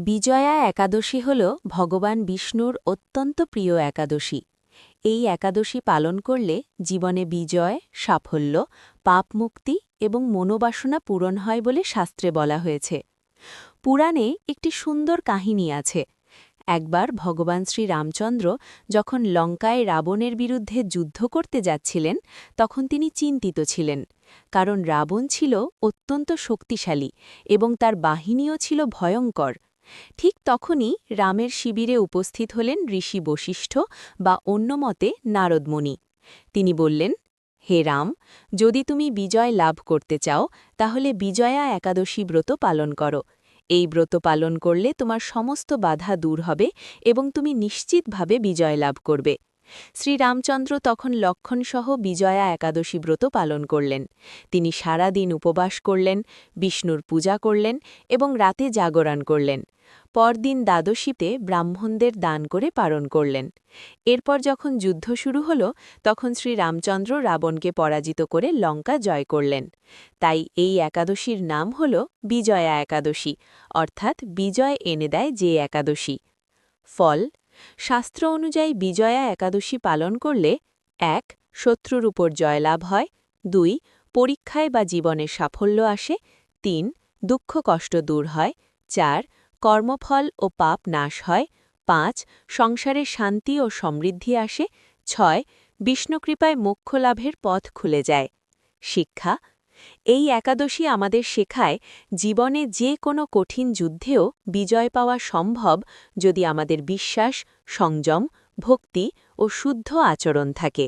বিজয়া একাদশী হল ভগবান বিষ্ণুর অত্যন্ত প্রিয় একাদশী। এই একাদশী পালন করলে জীবনে বিজয়, সাফল্য পাপমুক্তি এবং মনোবাসনা পূরণ হয় বলে শাস্ত্রে বলা হয়েছে। পুরাণে একটি সুন্দর কাহিনী আছে। একবার ভগবান শ্রী রামচন্দ্র যখন লঙ্কায় রাবণের বিরুদ্ধে যুদ্ধ করতে যাচ্ছিলেন, তখন তিনি চিন্তিত ছিলেন। কারণ রাবণ ছিল অত্যন্ত শক্তিশালী এবং তার বাহিনীও ছিল ভয়ঙ্কর। ঠিক তখনই রামের শিবিরে উপস্থিত হলেন ঋষি বশিষ্ঠ বা অন্যমতে নারদমণি। তিনি বললেন, হে রাম, যদি তুমি বিজয় লাভ করতে চাও, তাহলে বিজয়া একাদশী ব্রত পালন করো। এই ব্রত পালন করলে তোমার সমস্ত বাধা দূর হবে এবং তুমি নিশ্চিতভাবে বিজয় লাভ করবে। শ্রীরামচন্দ্র তখন লক্ষণসহ বিজয়া একাদশী ব্রত পালন করলেন। তিনি সারা দিন উপবাস করলেন, বিষ্ণুর পূজা করলেন এবং রাতে জাগরণ করলেন। পরদিন দ্বাদশীতে ব্রাহ্মণদের দান করে পালন করলেন। এরপর যখন যুদ্ধ শুরু হল, তখন শ্রী রামচন্দ্র রাবণকে পরাজিত করে লঙ্কা জয় করলেন। তাই এই একাদশীর নাম হল বিজয়া একাদশী, অর্থাৎ বিজয় এনে দেয় যে একাদশী। ফল শাস্ত্র অনুযায়ী বিজয়া একাদশী পালন করলে, এক, শত্রুর উপর জয়লাভ হয়, দুই, পরীক্ষায় বা জীবনে সাফল্য আসে, তিন, দুঃখ কষ্ট দূর হয়, চার, কর্মফল ও পাপ নাশ হয়, পাঁচ, সংসারে শান্তি ও সমৃদ্ধি আসে, ছয়, বিষ্ণুকৃপায় মোক্ষ লাভের পথ খুলে যায়। শিক্ষা এই একাদশী আমাদের শেখায় জীবনে যে কোনো কঠিন যুদ্ধেও বিজয় পাওয়া সম্ভব যদি আমাদের বিশ্বাস, সংযম, ভক্তি ও শুদ্ধ আচরণ থাকে।